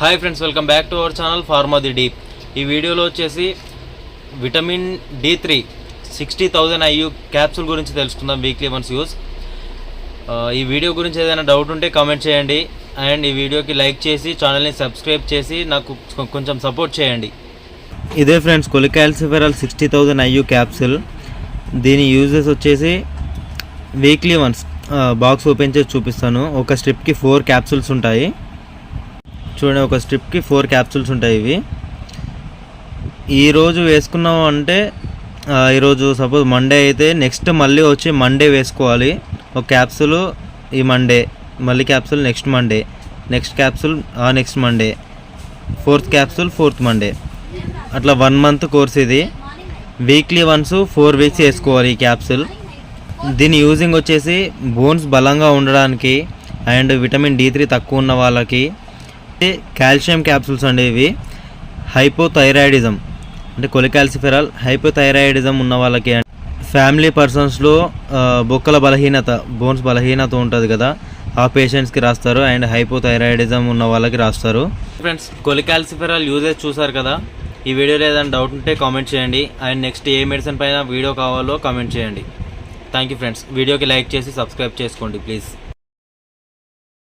Hi friends welcome back to our channel pharma the deep ఈ వీడియోలో వచ్చేసి vitamin D three sixty thousand IU capsule గురించి తెలుసుకుందాం weekly once use ఈ video గురించి ఏదైనా డౌట్ ఉంటే కామెంట్ చేయండి. అండ్ ఈ వీడియోకి లైక్ చేసి ఛానల్ని సబ్స్క్రైబ్ చేసి నాకు కొంచెం సపోర్ట్ చేయండి. ఇదే friends cholecalciferol sixty thousand IU capsule దీని యూజెస్ వచ్చేసి వీక్లీ వన్స్ బాక్స్ ఓపెన్ చేసి చూపిస్తాను. ఒక స్ట్రిప్కి ఫోర్ క్యాప్సూల్స్ ఉంటాయి. చూడండి ఒక స్ట్రిప్కి ఫోర్ క్యాప్సూల్స్ ఉంటాయి ఇవి. ఈరోజు వేసుకున్నాం అంటే ఈరోజు సపోజ్ మండే అయితే నెక్స్ట్ మళ్ళీ వచ్చి మండే వేసుకోవాలి. ఒక క్యాప్సూల్ ఈ మండే మళ్ళీ capsule next Monday next capsule ఆ next Monday fourth capsule fourth Monday. అట్లా వన్ మంత్ కోర్స్ ఇది. వీక్లీ వన్స్ ఫోర్ వీక్స్ వేసుకోవాలి ఈ క్యాప్సూల్. దీని యూజింగ్ వచ్చేసి బోన్స్ బలంగా ఉండడానికి అండ్ విటమిన్ డి త్రీ తక్కువ ఉన్న వాళ్ళకి కాల్షియం క్యాప్సూల్స్ అండి ఇవి హైపోథైరాయిడిజం అంటే కొలికాల్సిఫెరాల్ హైపోథైరాయిడిజం ఉన్న వాళ్ళకి ఫ్యామిలీ పర్సన్స్లో బొక్కల బలహీనత బోన్స్ బలహీనత ఉంటుంది కదా ఆ పేషెంట్స్కి రాస్తారు అండ్ హైపోథైరాయిడిజం ఉన్న వాళ్ళకి రాస్తారు. ఫ్రెండ్స్ కొలికాల్సిఫెరాల్ యూజెస్ చూసారు కదా ఈ వీడియోలో ఏదైనా డౌట్ ఉంటే కామెంట్ చేయండి అండ్ నెక్స్ట్ ఏ మెడిసిన్ పైన వీడియో కావాలో కామెంట్ చేయండి. థ్యాంక్ యూ ఫ్రెండ్స్ వీడియోకి లైక్ చేసి సబ్స్క్రైబ్ చేసుకోండి ప్లీజ్